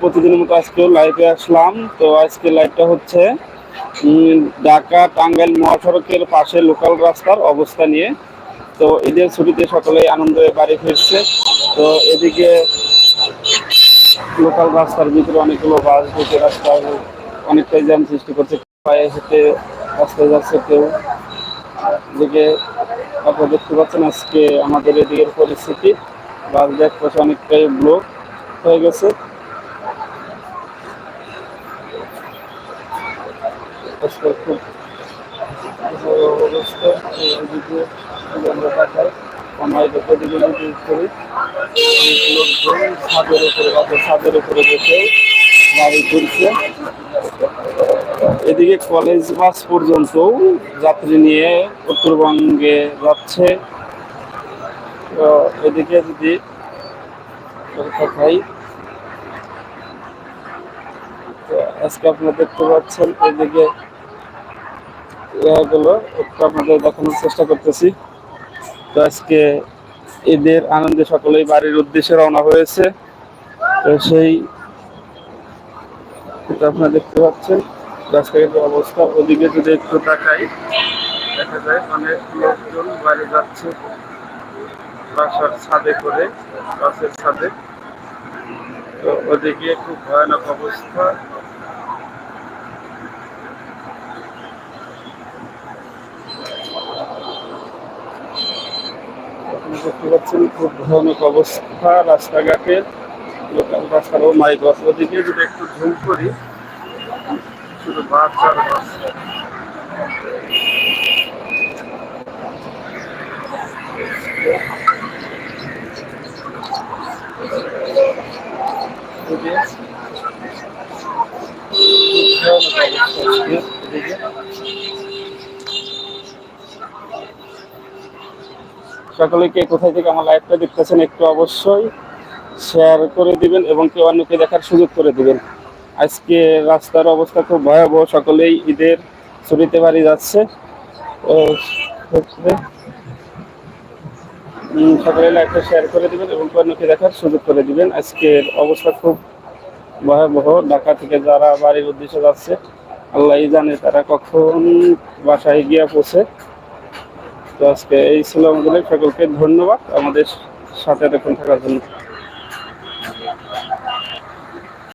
প্রতিদিনের মতো আজকেও লাইভে আসলাম। তো আজকে লাইভটা হচ্ছে ঢাকা টাঙ্গাইল মহাসড়কের পাশে লোকাল রাস্তার অবস্থা নিয়ে। তো ঈদের ছুটিতে সকলেই আনন্দে বাড়ি ফিরছে। তো এদিকে লোকাল রাস্তার ভিতরে অনেকগুলো বাস ঢুকে রাস্তায় অনেকটাই জ্যাম সৃষ্টি করছে। পায়ে হেঁটে রাস্তায় যাচ্ছে কেউ। এদিকে আপনারা দেখতে পাচ্ছেন আজকে আমাদের এদিকের পরিস্থিতি। বাস ব্যাগ পাশে অনেকটাই ব্লক হয়ে গেছে। খুব এদিকে ছাদের ছাদের ঘুরছে। এদিকে কলেজ বাস পর্যন্ত যাত্রী নিয়ে উত্তরবঙ্গে যাচ্ছে। এদিকে যদি আজকে আপনারা দেখতে পাচ্ছেন এদিকে গুলো একটু আপনাদের দেখানোর চেষ্টা করতেছি। তো আজকে ঈদের আনন্দে সকলেই বাড়ির উদ্দেশ্যে রওনা হয়েছে। তো সেই এটা আপনারা দেখতে পাচ্ছেন। রাস্তাঘাটের অবস্থা। ওদিকে যদি একটু তাকাই, দেখা যায় অনেক লোকজন বাড়ি যাচ্ছে বাসার ছাদে করে বাসের ছাদে। তো ওদিকে খুব ভয়ানক অবস্থা। আপনি দেখতে পাচ্ছেন খুব ভয়ানক অবস্থা রাস্তাঘাটের লোকাল রাস্তার ও মাই গস ওদিকে যদি একটু ঝুম করি, শুধু বাস আর বাস। ভয়ানক অবস্থা। সকলে কে কোথায় থেকে আমার লাইভটা দেখতেছেন একটু অবশ্যই শেয়ার করে দিবেন এবং কেউ অন্যকে দেখার সুযোগ করে দিবেন। আজকে রাস্তার অবস্থা খুব ভয়াবহ, সকলেই ঈদের ছুটিতে বাড়ি যাচ্ছে। সকলে লাইভটা শেয়ার করে দিবেন এবং কেউ অন্যকে দেখার সুযোগ করে দিবেন। আজকের অবস্থা খুব ভয়াবহ, ঢাকা থেকে যারা বাড়ির উদ্দেশ্যে যাচ্ছে, আল্লাহই জানে তারা কখন বাসায় গিয়ে পৌঁছে। তো আজকে এই ছিল আমাদের সকলকে ধন্যবাদ। আমাদের সাথে এতক্ষণ থাকার জন্য।